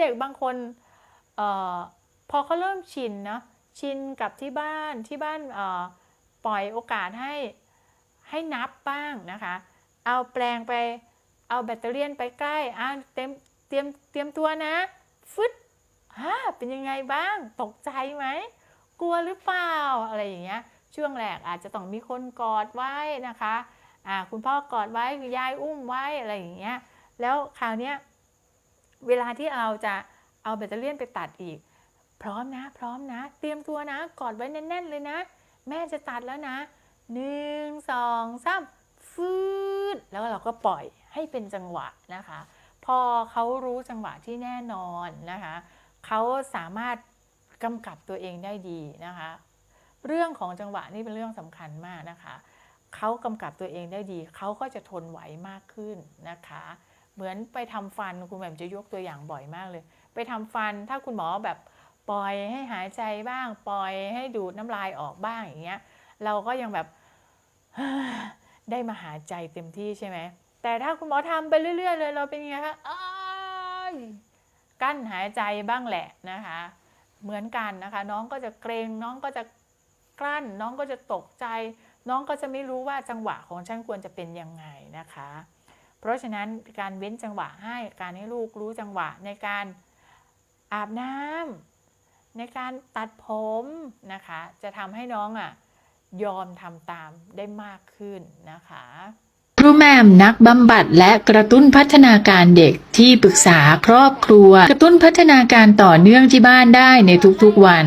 เด็กบางคนเออพอเขาเริ่มชินนะชินกับที่บ้านที่บ้านปล่อยโอกาสให้ให้นับบ้างนะคะ เอาแปลงไปเอาแบตเตอรี่ไปใกล้อะเตรียมเตรียมเตรียมตัวนะฟึดฮ่าเป็นยังไงบ้างตกใจไหมกลัวหรือเปล่าอะไรอย่างเงี้ยช่วงแรกอาจจะต้องมีคนกอดไว้นะคะอ่าคุณพ่อกอดไว้คุณยายอุ้มไว้อะไรอย่างเงี้ยแล้วคราวเนี้ย เวลาที่เราจะเอาแบตเตอรี่ยนไปตัดอีก พร้อมนะ พร้อมนะ เตรียมตัวนะ กอดไว้แน่น ๆ เลยนะ แม่จะตัดแล้วนะหนึ่งสองสามฟืดแล้วเราก็ปล่อยให้เป็นจังหวะนะคะ พอเขารู้จังหวะที่แน่นอนนะคะเขาสามารถกำกับตัวเองได้ดีนะคะ เรื่องของจังหวะนี่เป็นเรื่องสำคัญมากนะคะเขากำกับตัวเองได้ดี เขาก็จะทนไหวมากขึ้นนะคะ เหมือนไปทำฟันคุณแหม่มจะยกตัวอย่างบ่อยมากเลย ไปทำฟันถ้าคุณหมอแบบปล่อยให้หายใจบ้าง ปล่อยให้ดูดน้ำลายออกบ้างอย่างเงี้ยเราก็ยังแบบได้มาหายใจเต็มที่ใช่ไหมแต่ถ้าคุณหมอทำไปเรื่อยๆเลยเราเป็นยังไงคะอ้ายกั้นหายใจบ้างแหละนะคะ เหมือนกันนะคะ น้องก็จะเกรงน้องก็จะกลั้น น้องก็จะตกใจ น้องก็จะไม่รู้ว่าจังหวะของฉันควรจะเป็นยังไงนะคะ เพราะฉะนั้นการเว้นจังหวะให้การให้ลูกรู้จังหวะในการอาบน้ำในการตัดผมนะคะ จะทำให้น้องอะยอมทำตามได้มากขึ้นนะคะครูแม่มนักบำบัดและกระตุ้นพัฒนาการเด็กที่ปรึกษาครอบครัว กระตุ้นพัฒนาการต่อเนื่องที่บ้านได้ในทุกๆวัน